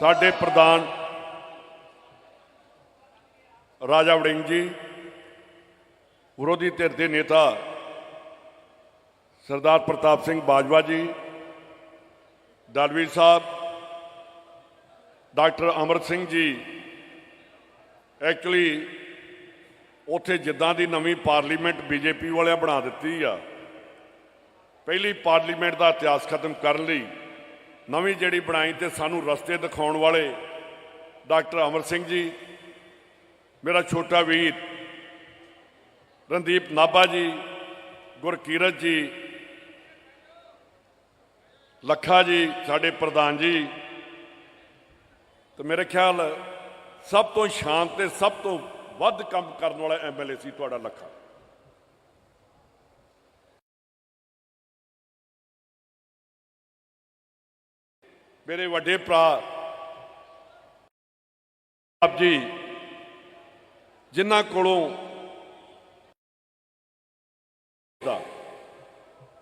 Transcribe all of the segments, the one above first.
ਸਾਡੇ ਪ੍ਰਧਾਨ ਰਾਜਾ ਵੜਿੰਗ ਜੀ, ਵਿਰੋਧੀ ਧਿਰ ਦੇ ਨੇਤਾ ਸਰਦਾਰ ਪ੍ਰਤਾਪ ਸਿੰਘ ਬਾਜਵਾ ਜੀ, ਦਲਵੀਰ ਸਾਹਿਬ, ਡਾਕਟਰ ਅਮਰ ਸਿੰਘ ਜੀ, ਐਕਚੁਅਲੀ ਉੱਥੇ ਜਿੱਦਾਂ ਦੀ ਨਵੀਂ ਪਾਰਲੀਮੈਂਟ ਬੀਜੇਪੀ ਵਾਲਿਆਂ ਬਣਾ ਦਿੱਤੀ ਆ, ਪਹਿਲੀ ਪਾਰਲੀਮੈਂਟ ਦਾ ਇਤਿਹਾਸ ਖਤਮ ਕਰਨ ਲਈ ਨਵੀਂ ਜਿਹੜੀ ਬਣਾਈ ਤੇ ਸਾਨੂੰ ਰਸਤੇ ਦਿਖਾਉਣ ਵਾਲੇ ਡਾਕਟਰ ਅਮਰ ਸਿੰਘ ਜੀ, ਮੇਰਾ ਛੋਟਾ ਵੀਰ ਰਣਦੀਪ ਨਾਭਾ ਜੀ, ਗੁਰਕੀਰਤ ਜੀ, ਲੱਖਾ ਜੀ, ਸਾਡੇ ਪ੍ਰਧਾਨ ਜੀ, ਤੇ ਮੇਰੇ ਖਿਆਲ ਸਭ ਤੋਂ ਸ਼ਾਂਤ ਤੇ ਸਭ ਤੋਂ ਵੱਧ ਕੰਮ ਕਰਨ ਵਾਲਾ ਐਮਐਲਏ ਸੀ ਤੁਹਾਡਾ ਲੱਖਾ। ਮੇਰੇ ਵੱਡੇ ਭਰਾ, ਆਪ ਜੀ, ਜਿਨ੍ਹਾਂ ਕੋਲੋਂ ਦਾ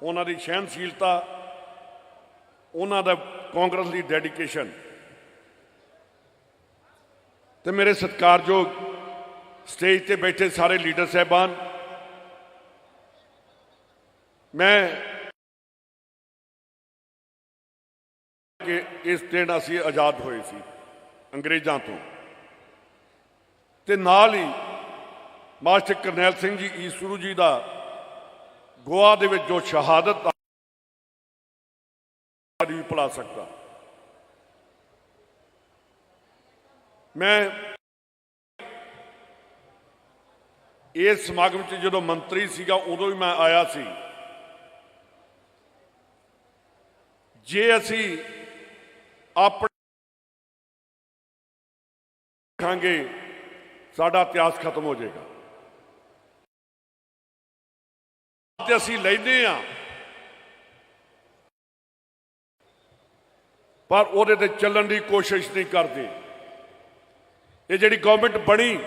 ਉਹਨਾਂ ਦੀ ਸਹਿਨਸ਼ੀਲਤਾ ਉਹਨਾਂ ਦਾ ਕਾਂਗਰਸ ਦੀ ਡੈਡੀਕੇਸ਼ਨ ਤੇ ਮੇਰੇ ਸਤਿਕਾਰਯੋਗ ਸਟੇਜ ਤੇ ਬੈਠੇ ਸਾਰੇ ਲੀਡਰ ਸਹਿਬਾਨ, ਮੈਂ ਕਿ ਇਸ ਦਿਨ ਅਸੀਂ ਆਜ਼ਾਦ ਹੋਏ ਸੀ, ਅੰਗਰੇਜ਼ਾਂ ਤੋਂ। ਤੇ ਨਾਲ ਹੀ ਮਾਸਟਰ ਕਰਨੈਲ ਸਿੰਘ ਜੀ ਈਸਰੂ ਜੀ ਦਾ ਗੋਆ ਦੇ ਵਿੱਚ ਜੋ ਸ਼ਹਾਦਤ ਆ ਵੀ ਭੁਲਾ ਸਕਦਾ। ਮੈਂ ਇਸ ਸਮਾਗਮ 'ਚ ਜਦੋਂ ਮੰਤਰੀ ਸੀਗਾ, ਉਦੋਂ ਵੀ ਮੈਂ ਆਇਆ ਸੀ। ਜੇ ਅਸੀਂ ਆਪਣੇ ਖਾਂਗੇ ਸਾਡਾ ਇਤਿਹਾਸ ਖਤਮ ਹੋ ਜਾਏਗਾ। ਤੇ ਅਸੀਂ ਲੈਂਦੇ ਆ ਪਰ ਉਹਦੇ ਤੇ ਚੱਲਣ ਦੀ ਕੋਸ਼ਿਸ਼ ਨਹੀਂ ਕਰਦੇ। ਇਹ ਜਿਹੜੀ ਗਵਰਨਮੈਂਟ ਬਣੀ,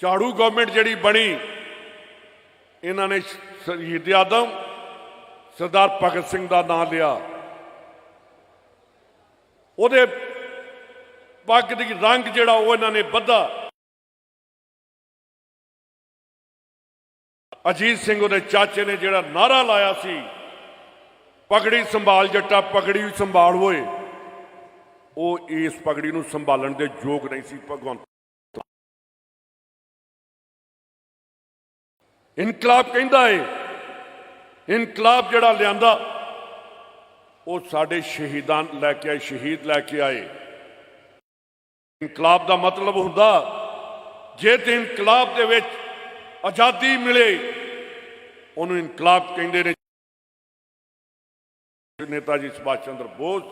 ਝਾੜੂ ਗਵਰਨਮੈਂਟ ਜਿਹੜੀ ਬਣੀ, ਇਹਨਾਂ ਨੇ ਸ਼ਹੀਦ ਆਦਮ ਸਰਦਾਰ ਭਗਤ ਸਿੰਘ ਦਾ ਨਾਮ ਲਿਆ। ਉਹਦੇ ਪੱਗ ਦੀ ਰੰਗ ਜਿਹੜਾ ਉਹ ਇਹਨਾਂ ਨੇ ਬੱਧਾ। ਅਜੀਤ ਸਿੰਘ ਉਹਦੇ ਚਾਚੇ ਨੇ ਜਿਹੜਾ ਨਾਰਾ ਲਾਇਆ ਸੀ, ਪਗੜੀ ਸੰਭਾਲ ਜੱਟਾ, ਪਗੜੀ ਸੰਭਾਲ ਹੋਏ ਉਹ ਇਸ ਪਗੜੀ ਨੂੰ ਸੰਭਾਲਣ ਦੇ ਯੋਗ ਨਹੀਂ ਸੀ, ਭਗਵੰਤ ਇਨਕਲਾਬ ਕਹਿੰਦਾ ਏ, ਇਨਕਲਾਬ ਜਿਹੜਾ ਲਿਆਂਦਾ ਉਹ ਸਾਡੇ ਸ਼ਹੀਦਾਂ ਲੈ ਕੇ ਆਏ, ਸ਼ਹੀਦ ਲੈ ਕੇ ਆਏ। ਇਨਕਲਾਬ ਦਾ ਮਤਲਬ ਹੁੰਦਾ, ਜੇ ਤੇ ਇਨਕਲਾਬ ਦੇ ਵਿੱਚ ਆਜ਼ਾਦੀ ਮਿਲੇ, ਉਹਨੂੰ ਇਨਕਲਾਬ ਕਹਿੰਦੇ ਨੇ। ਨੇਤਾ ਜੀ ਸੁਭਾਸ਼ ਚੰਦਰ ਬੋਸ,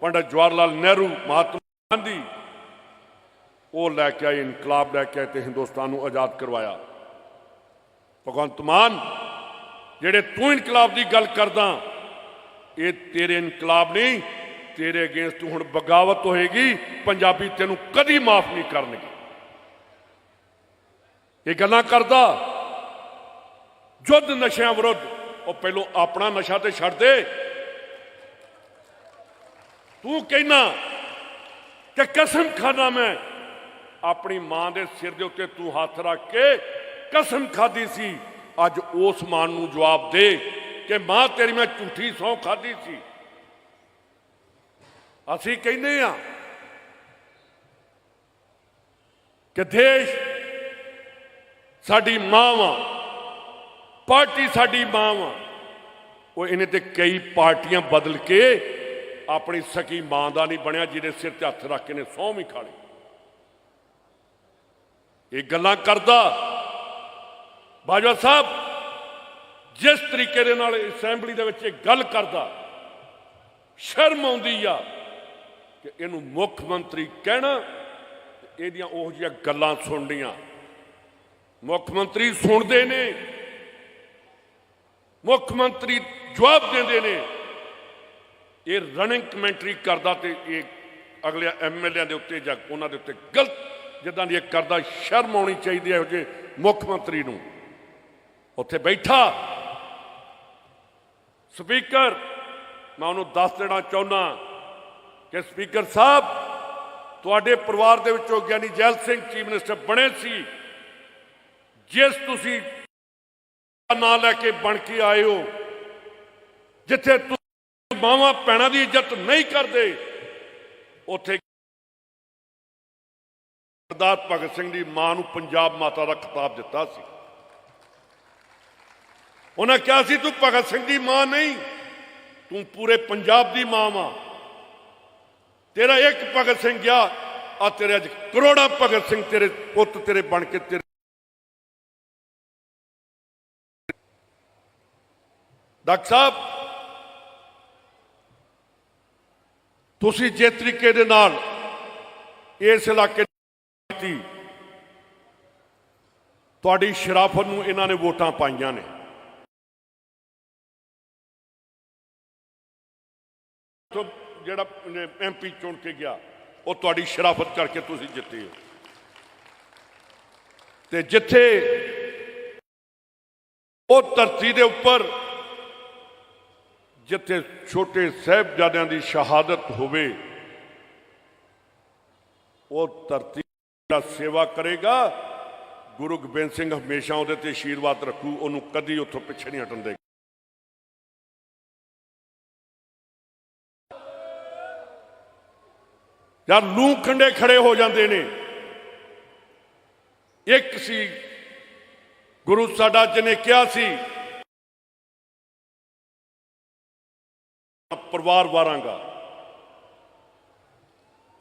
ਪੰਡਤ ਜਵਾਹਰ ਲਾਲ ਨਹਿਰੂ, ਮਹਾਤਮਾ ਗਾਂਧੀ, ਉਹ ਲੈ ਕੇ ਆਏ, ਇਨਕਲਾਬ ਲੈ ਕੇ ਆਏ ਤੇ ਹਿੰਦੁਸਤਾਨ ਨੂੰ ਆਜ਼ਾਦ ਕਰਵਾਇਆ। ਭਗਵੰਤ ਮਾਨ, ਜਿਹੜੇ ਤੂੰ ਇਨਕਲਾਬ ਦੀ ਗੱਲ ਕਰਦਾ ਇਹ ਤੇਰੇ ਇਨਕਲਾਬ ਨਹੀਂ, ਤੇਰੇ ਅਗੇਂਸਟ ਹੁਣ ਬਗਾਵਤ ਹੋਏਗੀ, ਪੰਜਾਬੀ ਤੈਨੂੰ ਕਦੀ ਮਾਫ ਨਹੀਂ ਕਰਨਗੇ। ਇਹ ਗੱਲਾਂ ਕਰਦਾ, ਜੁੱਧ ਨਸ਼ਿਆਂ ਵਿਰੁੱਧ, ਉਹ ਪਹਿਲੋਂ ਆਪਣਾ ਨਸ਼ਾ ਤੇ ਛੱਡ ਦੇ। ਤੂੰ ਕਹਿਣਾ ਕਿ ਕਸਮ ਖਾਣਾ ਮੈਂ ਆਪਣੀ ਮਾਂ ਦੇ ਸਿਰ ਦੇ ਉੱਤੇ ਤੂੰ ਹੱਥ ਰੱਖ ਕੇ ਕਸਮ ਖਾਦੀ ਸੀ, ਅੱਜ ਉਸ ਮਾਂ ਨੂੰ ਜਵਾਬ ਦੇ। ਕਿ ਮਾਂ ਤੇਰੀ ਮੈਂ ਝੂਠੀ ਸੌ ਖਾਦੀ ਸੀ। ਅਸੀਂ ਕਹਿੰਦੇ ਆ ਕਿ ਦੇਸ਼ ਸਾਡੀ ਮਾਂ ਵਾ ਪਾਰਟੀ ਸਾਡੀ ਮਾਂ ਵਾ ਉਹ ਇਹਨੇ ਤੇ ਕਈ ਪਾਰਟੀਆਂ ਬਦਲ ਕੇ ਆਪਣੀ ਸਕੀ ਮਾਂ ਦਾ ਨਹੀਂ ਬਣਿਆ, ਜਿਹਦੇ ਸਿਰ ਤੇ ਹੱਥ ਰੱਖ ਕੇ ਨੇ ਸਹੁੰ ਵੀ ਖਾ ਲਈ। ਇਹ ਗੱਲਾਂ ਕਰਦਾ ਬਾਜਵਾ ਸਾਹਿਬ ਜਿਸ ਤਰੀਕੇ ਦੇ ਨਾਲ ਅਸੈਂਬਲੀ ਦੇ ਵਿੱਚ ਇਹ ਗੱਲ ਕਰਦਾ, ਸ਼ਰਮ ਆਉਂਦੀ ਆ ਕਿ ਇਹਨੂੰ ਮੁੱਖ ਮੰਤਰੀ ਕਹਿਣਾ ਇਹਦੀਆਂ ਉਹ ਜਿਹੀਆਂ ਗੱਲਾਂ ਸੁਣਨੀਆਂ। ਮੁੱਖ ਮੰਤਰੀ ਸੁਣਦੇ ਨੇ, ਮੁੱਖ ਮੰਤਰੀ ਜਵਾਬ ਦਿੰਦੇ ਨੇ। ਇਹ ਰਨਿੰਗ ਕਮੈਂਟਰੀ ਕਰਦਾ ਤੇ ਇਹ ਅਗਲੇ ਐਮਐਲਏ ਦੇ ਉੱਤੇ ਜਾਂ ਉਹਨਾਂ ਦੇ ਉੱਤੇ ਗਲਤ, ਜਿੱਦਾਂ ਦੀ ਇਹ ਕਰਦਾ, ਸ਼ਰਮ ਆਉਣੀ ਚਾਹੀਦੀ ਹੈ ਇਹੋ ਜਿਹੇ ਮੁੱਖ ਮੰਤਰੀ ਨੂੰ। ਉੱਥੇ ਬੈਠਾ ਸਪੀਕਰ, ਮੈਂ ਉਹਨੂੰ ਦੱਸ ਦੇਣਾ ਚਾਹੁੰਦਾ ਕਿ ਸਪੀਕਰ ਸਾਹਿਬ, ਤੁਹਾਡੇ ਪਰਿਵਾਰ ਦੇ ਵਿੱਚੋਂ ਗਿਆਨੀ ਜੈਲ ਸਿੰਘ ਚੀਫ ਮਿਨਿਸਟਰ ਬਣੇ ਸੀ। ਜਿਸ ਤੁਸੀਂ ਨਾਂ ਲੈ ਕੇ ਬਣ ਕੇ ਆਏ ਹੋ, ਜਿੱਥੇ ਤੁਸੀਂ ਮਾਵਾਂ ਭੈਣਾਂ ਦੀ ਇੱਜ਼ਤ ਨਹੀਂ ਕਰਦੇ, ਉੱਥੇ ਸਰਦਾਰ ਭਗਤ ਸਿੰਘ ਦੀ ਮਾਂ ਨੂੰ ਪੰਜਾਬ ਮਾਤਾ ਦਾ ਖਿਤਾਬ ਦਿੱਤਾ ਸੀ। ਉਹਨਾਂ ਕਿਹਾ ਸੀ, ਤੂੰ ਭਗਤ ਸਿੰਘ ਦੀ ਮਾਂ ਨਹੀਂ, ਤੂੰ ਪੂਰੇ ਪੰਜਾਬ ਦੀ ਮਾਂ ਵਾਂ। ਤੇਰਾ ਇੱਕ ਭਗਤ ਸਿੰਘ ਗਿਆ ਆ ਤੇਰੇ ਅੱਜ ਕਰੋੜਾਂ ਭਗਤ ਸਿੰਘ ਤੇਰੇ ਪੁੱਤ ਤੇਰੇ ਬਣ ਕੇ ਤੇਰੇ ਡਾਕਟਰ ਸਾਹਿਬ, ਤੁਸੀਂ ਜੇ ਤਰੀਕੇ ਦੇ ਨਾਲ ਇਸ ਇਲਾਕੇ ਦੀ ਤੁਹਾਡੀ ਸ਼ਰਾਫਤ ਨੂੰ ਇਹਨਾਂ ਨੇ ਵੋਟਾਂ ਪਾਈਆਂ ਨੇ। ਜਿਹੜਾ ਐਮਪੀ ਚੁਣ ਕੇ ਗਿਆ, ਉਹ ਤੁਹਾਡੀ ਸ਼ਰਾਫਤ ਕਰਕੇ ਤੁਸੀਂ ਜਿੱਤੇ ਹੋ। ਤੇ ਜਿੱਥੇ ਉਹ ਧਰਤੀ ਦੇ ਉੱਪਰ, ਜਿੱਥੇ ਛੋਟੇ ਸਾਹਿਬਜ਼ਾਦਿਆਂ ਦੀ ਸ਼ਹਾਦਤ ਹੋਵੇ, ਉਹ ਧਰਤੀ ਦਾ ਸੇਵਾ ਕਰੇਗਾ। ਗੁਰੂ ਗੋਬਿੰਦ ਸਿੰਘ ਹਮੇਸ਼ਾ ਉਹਦੇ ਤੇ ਆਸ਼ੀਰਵਾਦ ਰੱਖੂ, ਉਹਨੂੰ ਕਦੀ ਉੱਥੋਂ ਪਿੱਛੇ ਨਹੀਂ ਹਟਣ ਦੇ ਜਾਂ ਲੂ ਖੰਡੇ ਖੜੇ ਹੋ ਜਾਂਦੇ ਨੇ। ਇੱਕ ਸੀ ਗੁਰੂ ਸਾਡਾ ਜਿਹਨੇ ਕਿਹਾ ਸੀ ਪਰਿਵਾਰ ਵਾਰਾਂਗਾ।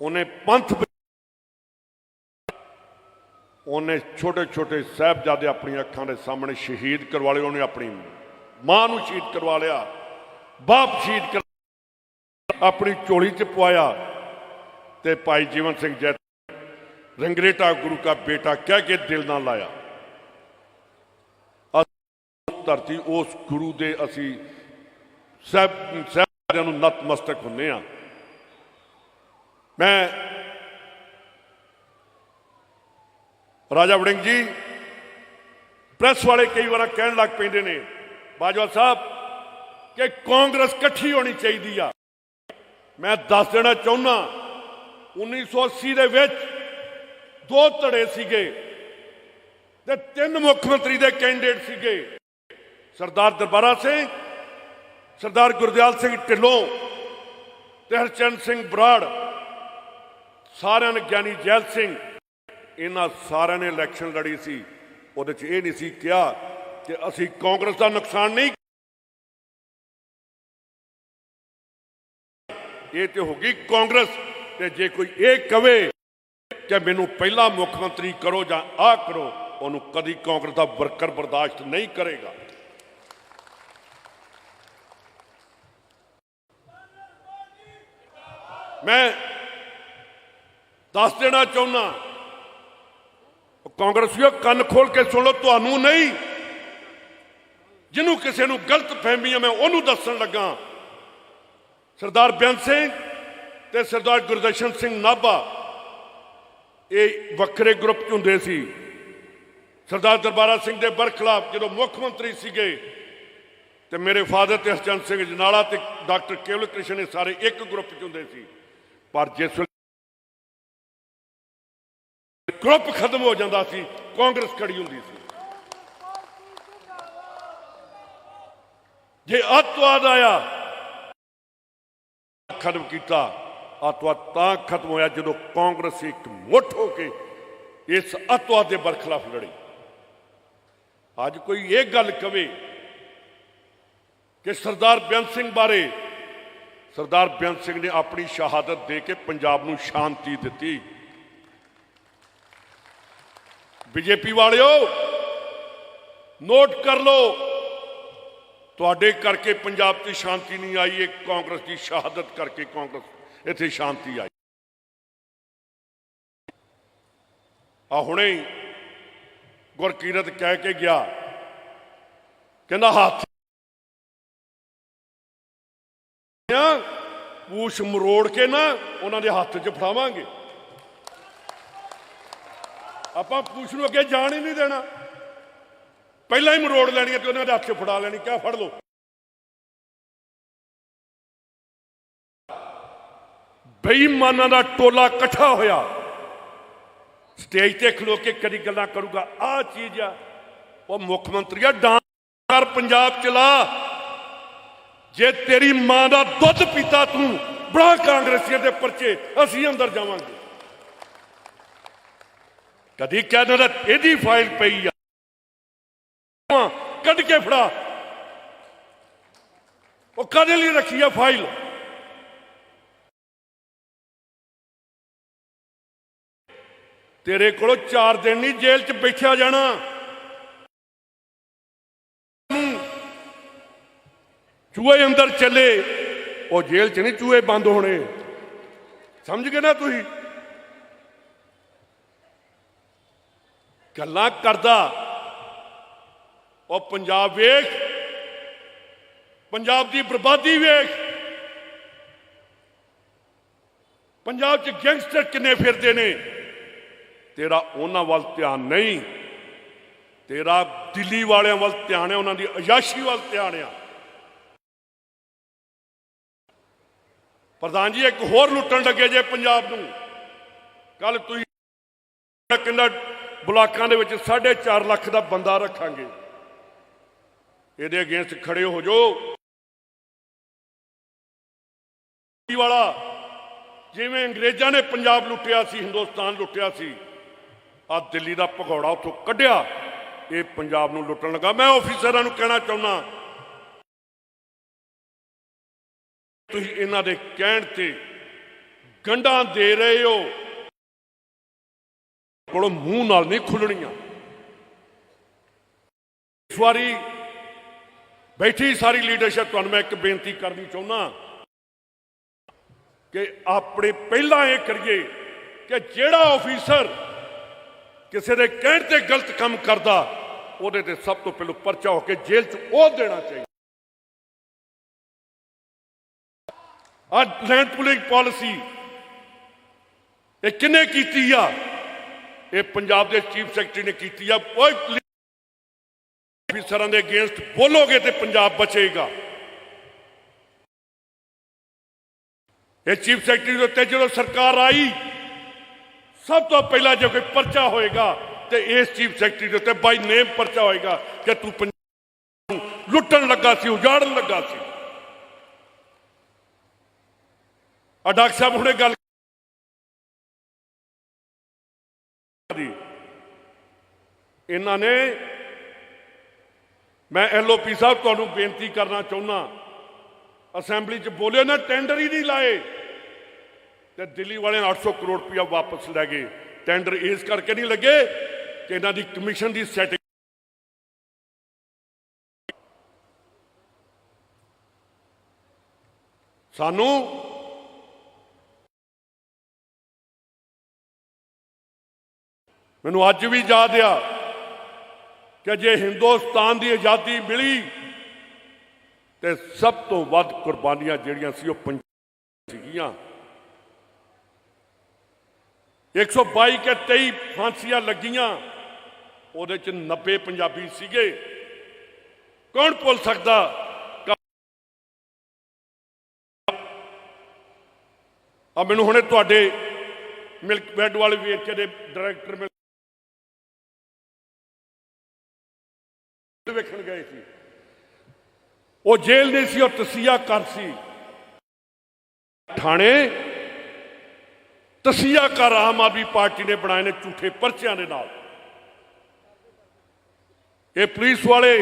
ਉਹਨੇ ਪੰਥ ਉਹਨੇ ਛੋਟੇ ਛੋਟੇ ਸਾਹਿਬਜ਼ਾਦੇ ਆਪਣੀ ਅੱਖਾਂ ਦੇ ਸਾਹਮਣੇ ਸ਼ਹੀਦ ਕਰਵਾ ਲਏ, ਉਹਨੇ ਆਪਣੀ ਮਾਂ ਨੂੰ ਸ਼ਹੀਦ ਕਰਵਾ ਲਿਆ, ਬਾਪ ਸ਼ਹੀਦ ਕਰ ਆਪਣੀ ਝੋਲੀ 'ਚ ਪਵਾਇਆ। ਤੇ ਭਾਈ ਜੀਵਨ ਸਿੰਘ ਜੈਤ ਰੰਗਰੇਟਾ ਗੁਰੂ ਦਾ ਬੇਟਾ ਕਹਿ ਕੇ ਦਿਲ ਨਾਲ ਲਾਇਆ। ਧਰਤੀ, ਉਸ ਗੁਰੂ ਦੇ ਅਸੀਂ ਸਭ ਸਾਹਿਬਾਂ ਨੂੰ ਨਤਮਸਤਕ ਹੁੰਨੇ ਆ ਮੈਂ ਰਾਜਾ ਵੜਿੰਗ ਜੀ, ਪ੍ਰੈਸ ਵਾਲੇ ਕਈ ਵਾਰ ਕਹਿਣ ਲੱਗ ਪੈਂਦੇ ਨੇ, ਬਾਜਵਾ ਸਾਹਿਬ, ਕਿ ਕਾਂਗਰਸ ਇਕੱਠੀ ਹੋਣੀ ਚਾਹੀਦੀ ਆ। ਮੈਂ ਦੱਸ ਦੇਣਾ ਚਾਹੁੰਦਾ 1980 ਦੇ ਵਿੱਚ ਦੋ ਧੜੇ ਸੀਗੇ ਤੇ ਤਿੰਨ ਮੁੱਖ ਮੰਤਰੀ ਦੇ ਕੈਂਡੀਡੇਟ ਸੀਗੇ। ਸਰਦਾਰ ਦਰਬਾਰਾ ਸਿੰਘ, ਸਰਦਾਰ ਗੁਰਦਿਆਲ ਸਿੰਘ ਢਿੱਲੋਂ ਤੇ ਹਰਚੰਦ ਸਿੰਘ ਬਰਾੜ। ਸਾਰਿਆਂ ਨੇ ਗਿਆਨੀ ਜੈਲ ਸਿੰਘ, ਇਹਨਾਂ ਸਾਰਿਆਂ ਨੇ ਇਲੈਕਸ਼ਨ ਲੜੀ ਸੀ। ਉਹਦੇ 'ਚ ਇਹ ਨਹੀਂ ਸੀ ਕਿਹਾ ਕਿ ਅਸੀਂ ਕਾਂਗਰਸ ਦਾ ਨੁਕਸਾਨ ਨਹੀਂ ਇਹ ਤੇ ਹੋ ਗਈ ਕਾਂਗਰਸ। ਤੇ ਜੇ ਕੋਈ ਇਹ ਕਵੇ ਕਿ ਮੈਨੂੰ ਪਹਿਲਾ ਮੁੱਖ ਮੰਤਰੀ ਕਰੋ ਜਾਂ ਆਹ ਕਰੋ, ਉਹਨੂੰ ਕਦੀ ਕਾਂਗਰਸ ਦਾ ਵਰਕਰ ਬਰਦਾਸ਼ਤ ਨਹੀਂ ਕਰੇਗਾ। ਮੈਂ ਦੱਸ ਦੇਣਾ ਚਾਹੁੰਦਾ ਕਾਂਗਰਸੀਓ ਕੰਨ ਖੋਲ ਕੇ ਸੁਣ ਲਓ, ਤੁਹਾਨੂੰ ਨਹੀਂ, ਜਿਹਨੂੰ ਕਿਸੇ ਨੂੰ ਗਲਤ ਫਹਿਮੀ ਹੈ ਮੈਂ ਉਹਨੂੰ ਦੱਸਣ ਲੱਗਾ। ਸਰਦਾਰ ਬੇਅੰਤ ਸਿੰਘ ਤੇ ਸਰਦਾਰ ਗੁਰਦਰਸ਼ਨ ਸਿੰਘ ਨਾਭਾ, ਇਹ ਵੱਖਰੇ ਗਰੁੱਪ 'ਚ ਹੁੰਦੇ ਸੀ। ਸਰਦਾਰ ਦਰਬਾਰਾ ਸਿੰਘ ਦੇ ਬਰਖਲਾਫ ਜਦੋਂ ਮੁੱਖ ਮੰਤਰੀ ਸੀਗੇ, ਤੇ ਮੇਰੇ ਫਾਦਰ ਤੇ ਹਰਚੰਦ ਸਿੰਘ ਜਨਾਲਾ ਤੇ ਡਾਕਟਰ ਕੇਵਲ ਕ੍ਰਿਸ਼ਨ ਇਹ ਸਾਰੇ ਇੱਕ ਗਰੁੱਪ 'ਚ ਹੁੰਦੇ ਸੀ। ਪਰ ਜਿਸ ਗਰੁੱਪ ਖਤਮ ਹੋ ਜਾਂਦਾ ਸੀ, ਕਾਂਗਰਸ ਖੜੀ ਹੁੰਦੀ ਸੀ। ਜੇ ਅੱਤਵਾਦ ਆਇਆ, ਖਤਮ ਕੀਤਾ। ਅੱਤਵਾਦ ਤਾਂ ਖਤਮ ਹੋਇਆ ਜਦੋਂ ਕਾਂਗਰਸ ਇੱਕ ਮੁੱਠ ਹੋ ਕੇ ਇਸ ਅੱਤਵਾਦ ਦੇ ਬਰਖਲਾਫ ਲੜੀ। ਅੱਜ ਕੋਈ ਇਹ ਗੱਲ ਕਵੇ ਕਿ ਸਰਦਾਰ ਬੇਅੰਤ ਸਿੰਘ ਬਾਰੇ ਸਰਦਾਰ ਬੇਅੰਤ ਸਿੰਘ ਨੇ ਆਪਣੀ ਸ਼ਹਾਦਤ ਦੇ ਕੇ ਪੰਜਾਬ ਨੂੰ ਸ਼ਾਂਤੀ ਦਿੱਤੀ। ਬੀਜੇਪੀ ਵਾਲਿਓ, ਨੋਟ ਕਰ ਲਓ, ਤੁਹਾਡੇ ਕਰਕੇ ਪੰਜਾਬ 'ਚ ਸ਼ਾਂਤੀ ਨਹੀਂ ਆਈ, ਇਹ ਕਾਂਗਰਸ ਦੀ ਸ਼ਹਾਦਤ ਕਰਕੇ ਕਾਂਗਰਸ ਇੱਥੇ ਸ਼ਾਂਤੀ ਆਈ। ਆ ਹੁਣੇ ਹੀ ਗੁਰਕੀਰਤ ਕਹਿ ਕੇ ਗਿਆ। ਕਹਿੰਦਾ, ਹੱਥ ਪੂਛ ਮਰੋੜ ਕੇ ਨਾ ਉਹਨਾਂ ਦੇ ਹੱਥ 'ਚ ਫੜਾਵਾਂਗੇ। ਆਪਾਂ ਪੂਛ ਨੂੰ ਅੱਗੇ ਜਾਣ ਹੀ ਨਹੀਂ ਦੇਣਾ। ਪਹਿਲਾਂ ਹੀ ਮਰੋੜ ਲੈਣੀ ਹੈ ਤੇ ਉਹਨਾਂ ਦੇ ਹੱਥ 'ਚ ਫੜਾ ਲੈਣੀ, ਕਿਆ ਫੜ ਲਓ? ਬੇਈਮਾਨਾਂ ਦਾ ਟੋਲਾ ਇਕੱਠਾ ਹੋਇਆ। ਸਟੇਜ ਤੇ ਖਲੋ ਕੇ ਕਦੀ ਗੱਲਾਂ ਕਰੂਗਾ, ਆਹ ਚੀਜ਼ ਆ। ਉਹ ਮੁੱਖ ਮੰਤਰੀ ਆ ਡਾਂ ਕਰ ਪੰਜਾਬ ਚਲਾ। ਜੇ ਤੇਰੀ ਮਾਂ ਦਾ ਦੁੱਧ ਪੀਤਾ ਤੂੰ, ਬੜਾ ਕਾਂਗਰਸੀਆਂ ਦੇ ਪਰਚੇ, ਅਸੀਂ ਅੰਦਰ ਜਾਵਾਂਗੇ। ਕਦੀ ਕਹਿੰਦਾ ਤਾਂ ਇਹਦੀ ਫਾਈਲ ਪਈ ਆ। ਕੱਢ ਕੇ ਫੜਾ। ਉਹ ਕਦੇ ਲਈ ਰੱਖੀ ਆ ਫਾਈਲ? ਤੇਰੇ ਕੋਲੋਂ 4 ਦਿਨ ਨਹੀਂ ਜੇਲ੍ਹ 'ਚ ਬੈਠਿਆ ਜਾਣਾ। ਚੂਹੇ ਅੰਦਰ ਚੱਲੇ, ਉਹ ਜੇਲ੍ਹ 'ਚ ਨਹੀਂ ਚੂਹੇ ਬੰਦ ਹੋਣੇ। ਸਮਝ ਗਏ ਨਾ ਤੁਸੀਂ? ਗੱਲਾਂ ਕਰਦਾ, ਉਹ ਪੰਜਾਬ ਵੇਖ, ਪੰਜਾਬ ਦੀ ਬਰਬਾਦੀ ਵੇਖ। ਪੰਜਾਬ 'ਚ ਗੈਂਗਸਟਰ ਕਿੰਨੇ ਫਿਰਦੇ ਨੇ? ਤੇਰਾ ਉਹਨਾਂ ਵੱਲ ਧਿਆਨ ਨਹੀਂ। ਤੇਰਾ ਦਿੱਲੀ ਵਾਲਿਆਂ ਵੱਲ ਧਿਆਨ ਹੈ, ਉਹਨਾਂ ਦੀ ਅਯਾਸ਼ੀ ਵੱਲ ਧਿਆਨ ਹੈ ਪ੍ਰਧਾਨ ਜੀ, ਇੱਕ ਹੋਰ ਲੁੱਟਣ ਲੱਗੇ ਜੇ ਪੰਜਾਬ ਨੂੰ। ਕੱਲ ਤੁਸੀਂ ਕਿੰਨਾ ਬਲਾਕਾਂ ਦੇ ਵਿੱਚ 4.5 ਲੱਖ ਦਾ ਬੰਦਾ ਰੱਖਾਂਗੇ। ਇਹਦੇ ਅਗੇਂਸਟ ਖੜੇ ਹੋ ਜਾਓ। ਵਾਲਾ, ਜਿਵੇਂ ਅੰਗਰੇਜ਼ਾਂ ਨੇ ਪੰਜਾਬ ਲੁੱਟਿਆ ਸੀ, ਹਿੰਦੁਸਤਾਨ ਲੁੱਟਿਆ ਸੀ। ਆ ਦਿੱਲੀ ਦਾ ਭਗੌੜਾ ਉੱਥੋਂ ਕੱਢਿਆ। ਇਹ ਪੰਜਾਬ ਨੂੰ ਲੁੱਟਣ ਲੱਗਾ। ਮੈਂ ਆਫੀਸਰਾਂ ਨੂੰ ਕਹਿਣਾ ਚਾਹੁੰਦਾ ਤੁਸੀਂ ਇਹਨਾਂ ਦੇ ਕਹਿਣ ਤੇ ਗੰਢਾਂ ਦੇ ਰਹੇ ਹੋ। ਕੋਲੋਂ ਮੂੰਹ ਨਾਲ ਨਹੀਂ ਖੁੱਲਣੀਆਂ ਇਸ ਵਾਰੀ ਬੈਠੀ ਸਾਰੀ ਲੀਡਰਸ਼ਿਪ ਤੁਹਾਨੂੰ ਮੈਂ ਇੱਕ ਬੇਨਤੀ ਕਰਨੀ ਚਾਹੁੰਦਾ ਕਿ ਆਪਣੇ ਪਹਿਲਾਂ ਇਹ ਕਰੀਏ ਕਿ ਜਿਹੜਾ ਆਫੀਸਰ ਕਿਸੇ ਦੇ ਕਹਿਣ ਤੇ ਗਲਤ ਕੰਮ ਕਰਦਾ, ਉਹਦੇ ਤੇ ਸਭ ਤੋਂ ਪਹਿਲਾਂ ਪਰਚਾ ਹੋ ਕੇ ਜੇਲ੍ਹ 'ਚ ਉਹ ਦੇਣਾ ਚਾਹੀਦਾ। ਅੱਜ ਲੈਂਡ ਪੁਲਿੰਗ ਪਾਲਿਸੀ ਇਹ ਕਿੰਨੇ ਕੀਤੀ ਆ? ਇਹ ਪੰਜਾਬ ਦੇ ਚੀਫ ਸੈਕਟਰੀ ਨੇ ਕੀਤੀ ਆ। ਕੋਈ ਅਫੀਸਰਾਂ ਦੇ ਅਗੇਂਸਟ ਬੋਲੋਗੇ ਤੇ ਪੰਜਾਬ ਬਚੇਗਾ। ਇਹ ਚੀਫ ਸੈਕਟਰੀ ਦੇ ਉੱਤੇ ਜਦੋਂ ਸਰਕਾਰ ਆਈ ਸਭ ਤੋਂ ਪਹਿਲਾਂ ਜੇ ਕੋਈ ਪਰਚਾ ਹੋਏਗਾ ਤੇ ਇਸ ਚੀਫ ਸੈਕਟਰੀ ਦੇ ਉੱਤੇ ਬਾਈ ਨੇਮ ਪਰਚਾ ਹੋਏਗਾ ਕਿ ਤੂੰ ਪੰਜਾਬ ਨੂੰ ਲੁੱਟਣ ਲੱਗਾ ਸੀ, ਉਜਾੜਨ ਲੱਗਾ ਸੀ। ਆ ਡਾਕਟਰ ਸਾਹਿਬ ਹੁਣੇ ਗੱਲ ਦੀ ਇਹਨਾਂ ਨੇ ਮੈਂ ਐਲਓਪੀ ਸਾਹਿਬ ਤੁਹਾਨੂੰ ਬੇਨਤੀ ਕਰਨਾ ਚਾਹੁੰਦਾ ਅਸੈਂਬਲੀ 'ਚ ਬੋਲਿਆ ਨਾ, ਟੈਂਡਰ ਹੀ ਨਹੀਂ ਲਾਏ। ਤੇ ਦਿੱਲੀ ਵਾਲਿਆਂ 800 ਕਰੋੜ ਰੁਪਇਆ ਵਾਪਸ ਲੈ ਗਏ। ਟੈਂਡਰ ਇਸ ਕਰਕੇ ਨਹੀਂ ਲੱਗੇ ਕਿ ਇਹਨਾਂ ਦੀ ਕਮਿਸ਼ਨ ਦੀ ਸੈਟਿੰਗ ਸਾਨੂੰ ਮੈਨੂੰ ਅੱਜ ਵੀ ਯਾਦ ਆ ਕਿ ਜੇ ਹਿੰਦੁਸਤਾਨ ਦੀ ਆਜ਼ਾਦੀ ਮਿਲੀ ਤੇ ਸਭ ਤੋਂ ਵੱਧ ਕੁਰਬਾਨੀਆਂ ਜਿਹੜੀਆਂ ਸੀ ਉਹ ਪੰਜਾਬ ਸੀਗੀਆਂ। 122 ਕੇ 23 ਫਾਂਸੀਆਂ ਲੱਗੀਆਂ। ਉਹਦੇ ਚ 90 ਪੰਜਾਬੀ ਸੀਗੇ। ਕੌਣ ਭੁੱਲ ਸਕਦਾ? ਆ ਮੈਨੂੰ ਹੁਣੇ ਤੁਹਾਡੇ ਮਿਲਕ ਬੈਡ ਵਾਲੇ ਵੇਰਕੇ ਦੇ ਡਾਇਰੈਕਟਰ ਮਿਲ ਵੇਖਣ ਗਏ ਸੀ। ਉਹ ਜੇਲ੍ਹ ਨਹੀਂ ਸੀ, ਉਹ ਤਸੀਆ ਕਰ ਸੀ। ਥਾਣੇ ਤਸੀਆ ਕਰ ਆਮ ਆਦਮੀ ਪਾਰਟੀ ਨੇ ਬਣਾਏ ਨੇ ਝੂਠੇ ਪਰਚਿਆਂ ਦੇ ਨਾਲ। ਇਹ ਪੁਲਿਸ ਵਾਲੇ,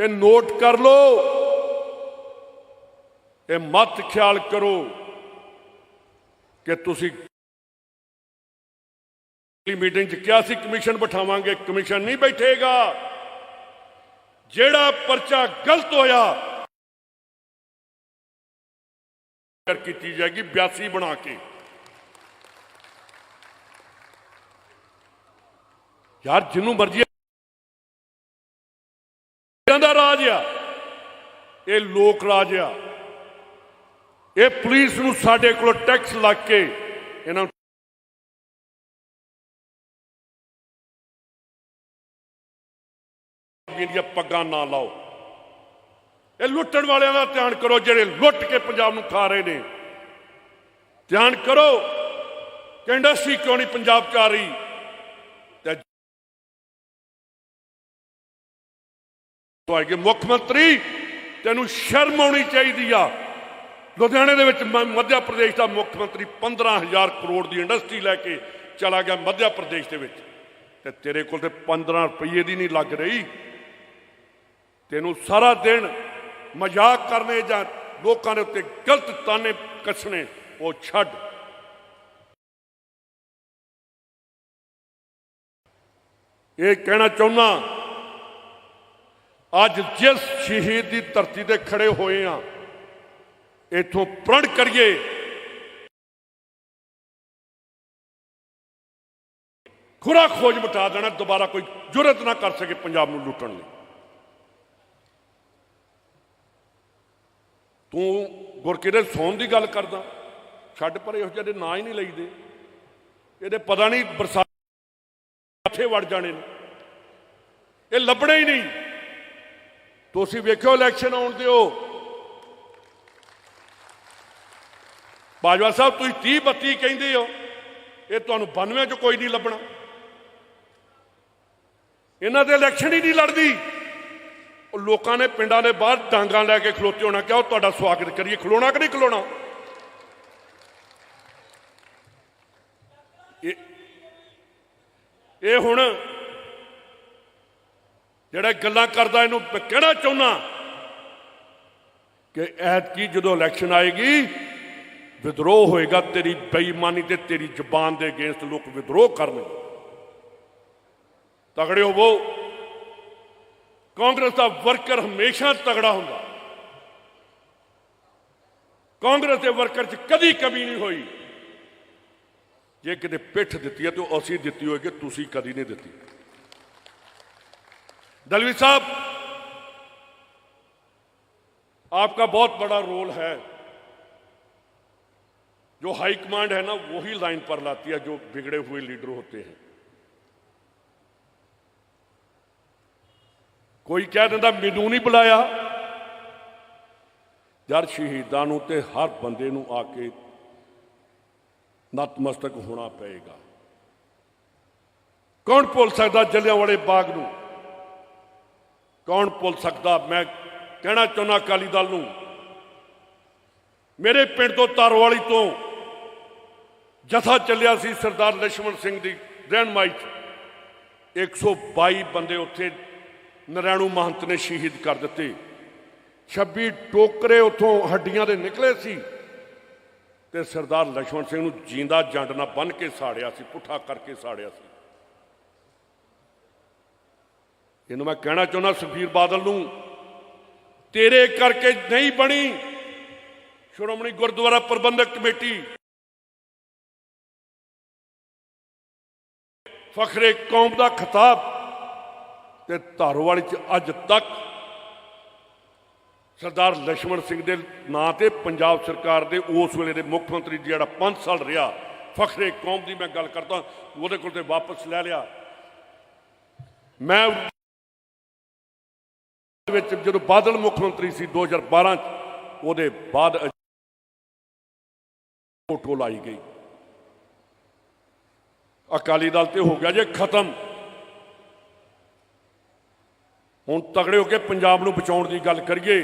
ਇਹ ਨੋਟ ਕਰ ਲਓ। ਇਹ ਮਤ ਖਿਆਲ ਕਰੋ ਕਿ ਤੁਸੀਂ ਮੀਟਿੰਗ 'ਚ ਕਿਹਾ ਸੀ, ਕਮਿਸ਼ਨ ਬਿਠਾਵਾਂਗੇ, ਕਮਿਸ਼ਨ ਨਹੀਂ ਬੈਠੇਗਾ। ਜਿਹੜਾ ਪਰਚਾ ਗਲਤ ਹੋਇਆ ਕੀਤੀ ਜਾਏਗੀ 82 ਬਣਾ ਕੇ। ਯਾਰ, ਜਿੰਨੂੰ ਮਰਜ਼ੀ ਦਾ ਰਾਜ ਆ। ਇਹ ਲੋਕ ਰਾਜ ਆ। ਇਹ ਪੁਲਿਸ ਨੂੰ ਸਾਡੇ ਕੋਲ ਟੈਕਸ ਲੱਗ ਕੇ ਇਹਨਾਂ ਨੂੰ ਪੱਗਾਂ ਨਾ ਲਾਓ। ਇਹ ਲੁੱਟਣ ਵਾਲਿਆਂ ਦਾ ਧਿਆਨ ਕਰੋ, ਜਿਹੜੇ ਲੁੱਟ ਕੇ ਪੰਜਾਬ ਨੂੰ ਖਾ ਰਹੇ ਨੇ। ਧਿਆਨ ਕਰੋ, ਕਿ ਇੰਡਸਟਰੀ ਕਿਉਂ ਨਹੀਂ ਪੰਜਾਬ ਚ ਆ ਰਹੀ? ਤੁਹਾਡੇ ਮੁੱਖ ਮੰਤਰੀ, ਤੈਨੂੰ ਸ਼ਰਮ ਆਉਣੀ ਚਾਹੀਦੀ ਆ। ਲੁਧਿਆਣੇ ਦੇ ਵਿੱਚ ਮ- ਮੱਧ ਪ੍ਰਦੇਸ਼ ਦਾ ਮੁੱਖ ਮੰਤਰੀ 15000 ਕਰੋੜ ਦੀ ਇੰਡਸਟਰੀ ਲੈ ਕੇ ਚਲਾ ਗਿਆ ਮੱਧ ਪ੍ਰਦੇਸ਼ ਦੇ ਵਿੱਚ। ਤੇ ਤੇਰੇ ਕੋਲ ਤੇ 15 ਰੁਪਏ ਦੀ ਨਹੀਂ ਲੱਗ ਰਹੀ। ਤੈਨੂੰ ਸਾਰਾ ਦਿਨ ਮਜ਼ਾਕ ਕਰਨੇ ਜਾਂ ਲੋਕਾਂ ਦੇ ਉੱਤੇ ਗਲਤ ਤਾਨੇ ਕੱਸਣੇ, ਉਹ ਛੱਡ। ਇਹ ਕਹਿਣਾ ਚਾਹੁੰਦਾ ਅੱਜ ਜਿਸ ਸ਼ਹੀਦ ਦੀ ਧਰਤੀ ਤੇ ਖੜੇ ਹੋਏ ਆ, ਇਥੋਂ ਪ੍ਰਣ ਕਰੀਏ। ਖੁਰਾ ਖੋਜ ਮਿਟਾ ਦੇਣਾ, ਦੁਬਾਰਾ ਕੋਈ ਜੁਰਤ ਨਾ ਕਰ ਸਕੇ ਪੰਜਾਬ ਨੂੰ ਲੁੱਟਣ ਲਈ। ਤੂੰ ਗੁਰਕਿਰਤ ਸੌਣ ਦੀ ਗੱਲ ਕਰਦਾ, ਛੱਡ ਪਰ ਇਹੋ ਜਿਹੇ ਨਾਂ ਹੀ ਨਹੀਂ ਲਈਦੇ। ਇਹਦੇ ਪਤਾ ਨਹੀਂ ਬਰਸਾਤ ਕਿੱਥੇ ਵੜ ਜਾਣੇ ਨੇ। ਇਹ ਲੱਭਣੇ ਹੀ ਨਹੀਂ। ਤੁਸੀਂ ਵੇਖਿਓ ਇਲੈਕਸ਼ਨ ਆਉਣ ਦਿਓ। ਬਾਜਵਾ ਸਾਹਿਬ, ਤੁਸੀਂ 30 32 ਕਹਿੰਦੇ ਹੋ, ਇਹ ਤੁਹਾਨੂੰ 92 ਚ ਕੋਈ ਨਹੀਂ ਲੱਭਣਾ। ਇਹਨਾਂ ਦੇ ਇਲੈਕਸ਼ਨ ਹੀ ਨਹੀਂ ਲੜਦੀ। ਉਹ ਲੋਕਾਂ ਨੇ, ਪਿੰਡਾਂ ਦੇ ਬਾਹਰ ਡਾਂਗਾਂ ਲੈ ਕੇ ਖਲੋਤੇ ਹੋਣਾ, ਕਿਹਾ ਉਹ ਤੁਹਾਡਾ ਸਵਾਗਤ ਕਰੀਏ। ਖਲੋਣਾ ਕਿ ਨਹੀਂ ਖਲੋਣਾ? ਇਹ ਇਹ ਹੁਣ ਜਿਹੜਾ ਗੱਲਾਂ ਕਰਦਾ, ਇਹਨੂੰ ਮੈਂ ਕਹਿਣਾ ਚਾਹੁੰਦਾ ਕਿ ਐਤਕੀ ਜਦੋਂ ਇਲੈਕਸ਼ਨ ਆਏਗੀ ਵਿਦਰੋਹ ਹੋਏਗਾ ਤੇਰੀ ਬੇਈਮਾਨੀ ਤੇ ਤੇਰੀ ਜ਼ੁਬਾਨ ਦੇ ਅਗੇਂਸਟ ਲੋਕ ਵਿਦਰੋਹ ਕਰਨਗੇ। ਤਗੜੇ ਹੋਵੋ। ਕਾਂਗਰਸ ਦਾ ਵਰਕਰ ਹਮੇਸ਼ਾ ਤਗੜਾ ਹੁੰਦਾ। ਕਾਂਗਰਸ ਦੇ ਵਰਕਰ 'ਚ ਕਦੀ ਕਮੀ ਨਹੀਂ ਹੋਈ। ਜੇ ਕਿਤੇ ਪਿੱਠ ਦਿੱਤੀ ਹੈ ਤੇ ਉਹ ਅਸੀਂ ਦਿੱਤੀ ਹੋਏਗੀ, ਤੁਸੀਂ ਕਦੀ ਨਹੀਂ ਦਿੱਤੀ। दलवी साहब आपका बहुत बड़ा रोल है जो हाई कमांड है ना वही लाइन पर लाती है जो बिगड़े हुए लीडर होते हैं ਕੋਈ ਕਹਿ ਦਿੰਦਾ ਮੈਨੂੰ ਨਹੀਂ ਬੁਲਾਇਆ ਯਾਰ ਸ਼ਹੀਦਾਂ ਨੂੰ ਤੇ ਹਰ ਬੰਦੇ ਨੂੰ ਆ ਕੇ ਨਤਮਸਤਕ ਹੋਣਾ ਪਏਗਾ ਕੌਣ ਭੁੱਲ ਸਕਦਾ ਜਲਿਆਂਵਾਲੇ ਬਾਗ ਨੂੰ ਕੌਣ ਭੁੱਲ ਸਕਦਾ? ਮੈਂ ਕਹਿਣਾ ਚਾਹੁੰਦਾ ਅਕਾਲੀ ਦਲ ਨੂੰ, ਮੇਰੇ ਪਿੰਡ ਤੋਂ ਤਾਰੋਵਾਲੀ ਤੋਂ ਜਥਾ ਚੱਲਿਆ ਸੀ ਸਰਦਾਰ ਲక్ష్మణ ਸਿੰਘ ਦੀ ਰਹਿਣ ਮਾਈ 'ਚ। 122 ਬੰਦੇ ਉੱਥੇ ਨਰੈਣੂ ਮਹੰਤ ਨੇ ਸ਼ਹੀਦ ਕਰ ਦਿੱਤੇ। 26 ਟੋਕਰੇ ਉੱਥੋਂ ਹੱਡੀਆਂ ਦੇ ਨਿਕਲੇ ਸੀ ਤੇ ਸਰਦਾਰ ਲక్ష్మణ ਸਿੰਘ ਨੂੰ ਜਿੰਦਾ ਜੰਡ ਨਾਲ ਬੰਨ ਕੇ ਸਾੜਿਆ ਸੀ, ਪੁੱਠਾ ਕਰਕੇ ਸਾੜਿਆ ਸੀ। ਇਹਨੂੰ ਮੈਂ ਕਹਿਣਾ ਚਾਹੁੰਦਾ ਸੁਖੀਰ ਬਾਦਲ ਨੂੰ, ਤੇਰੇ ਕਰਕੇ ਨਹੀਂ ਬਣੀ ਸ਼੍ਰੋਮਣੀ ਗੁਰਦੁਆਰਾ ਪ੍ਰਬੰਧਕ ਕਮੇਟੀ। ਫਖਰੇ ਕੌਮ ਦਾ ਖਿਤਾਬ ਤੇ ਧਾਰੋਵਾਲ ਚ ਅੱਜ ਤੱਕ ਸਰਦਾਰ ਲక్ష్మణ ਸਿੰਘ ਦੇ ਨਾਂ ਤੇ ਪੰਜਾਬ ਸਰਕਾਰ ਦੇ ਉਸ ਵੇਲੇ ਦੇ ਮੁੱਖ ਮੰਤਰੀ ਜਿਹੜਾ 5 ਸਾਲ ਰਿਹਾ, ਫਖਰੇ ਕੌਮ ਦੀ ਮੈਂ ਗੱਲ ਕਰਦਾ, ਉਹਦੇ ਕੋਲ ਤੇ ਵਾਪਸ ਲੈ ਲਿਆ। ਮੈਂ ਵਿੱਚ ਜਦੋਂ ਬਾਦਲ ਮੁੱਖ ਮੰਤਰੀ ਸੀ 2012 ਚ, ਉਹਦੇ ਬਾਅਦ ਫੋਟੋ ਲਾਈ ਗਈ। ਅਕਾਲੀ ਦਲ ਤੇ ਹੋ ਗਿਆ ਜੇ ਖਤਮ। ਹੁਣ ਤਗੜੇ ਹੋ ਕੇ ਪੰਜਾਬ ਨੂੰ ਬਚਾਉਣ ਦੀ ਗੱਲ ਕਰੀਏ।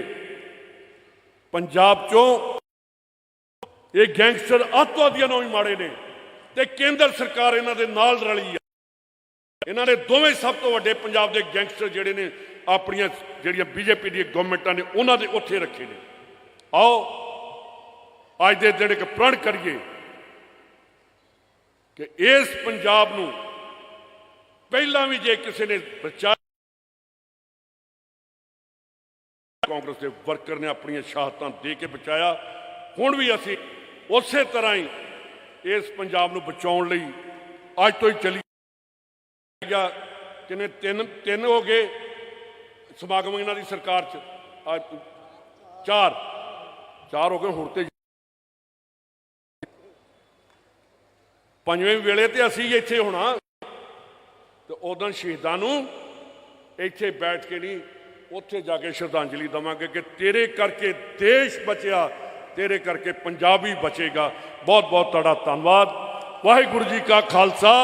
ਪੰਜਾਬ ਚੋਂ ਇਹ ਗੈਂਗਸਟਰ ਅੱਤਵਾਦੀਆਂ ਨੂੰ ਵੀ ਮਾੜੇ ਨੇ ਤੇ ਕੇਂਦਰ ਸਰਕਾਰ ਇਹਨਾਂ ਦੇ ਨਾਲ ਰਲੀ ਆ। ਇਹਨਾਂ ਨੇ ਦੋਵੇਂ ਸਭ ਤੋਂ ਵੱਡੇ ਪੰਜਾਬ ਦੇ ਗੈਂਗਸਟਰ ਜਿਹੜੇ ਨੇ ਆਪਣੀਆਂ ਜਿਹੜੀਆਂ ਬੀਜੇਪੀ ਦੀਆਂ ਗਵਰਨਮੈਂਟਾਂ ਨੇ, ਉਹਨਾਂ ਦੇ ਉੱਥੇ ਰੱਖੇ ਨੇ। ਆਓ, ਅੱਜ ਦੇ ਦਿਨ ਇੱਕ ਪ੍ਰਣ ਕਰੀਏ ਕਿ ਇਸ ਪੰਜਾਬ ਨੂੰ ਪਹਿਲਾਂ ਵੀ ਜੇ ਕਿਸੇ ਨੇ ਬਚਾ ਕਾਂਗਰਸ ਦੇ ਵਰਕਰ ਨੇ ਆਪਣੀਆਂ ਸ਼ਹਾਦਤਾਂ ਦੇ ਕੇ ਬਚਾਇਆ, ਹੁਣ ਵੀ ਅਸੀਂ ਉਸੇ ਤਰ੍ਹਾਂ ਹੀ ਇਸ ਪੰਜਾਬ ਨੂੰ ਬਚਾਉਣ ਲਈ ਅੱਜ ਤੋਂ ਹੀ ਚੱਲੀ ਗਿਆ ਕਿਨੇ ਤਿੰਨ ਤਿੰਨ ਹੋ ਗਏ। ਸਮਾਗਮ ਇਹਨਾਂ ਦੀ ਸਰਕਾਰ ਚ। ਅੱਜ ਚਾਰ। ਚਾਰ ਹੋ ਗਏ, ਹੁਣ ਤੇ ਪੰਜਵੇਂ ਵੇਲੇ ਤੇ ਅਸੀਂ ਇੱਥੇ ਹੋਣਾ। ਤੇ ਉਦੋਂ ਸ਼ਹੀਦਾਂ ਨੂੰ ਇੱਥੇ ਬੈਠ ਕੇ ਨਹੀਂ, ਉੱਥੇ ਜਾ ਕੇ ਸ਼ਰਧਾਂਜਲੀ ਦਵਾਂਗੇ ਕਿ ਤੇਰੇ ਕਰਕੇ ਦੇਸ਼ ਬਚਿਆ, ਤੇਰੇ ਕਰਕੇ ਪੰਜਾਬੀ ਬਚੇਗਾ। ਬਹੁਤ ਬਹੁਤ ਤੁਹਾਡਾ ਧੰਨਵਾਦ। ਵਾਹਿਗੁਰੂ ਜੀ ਕਾ ਖਾਲਸਾ।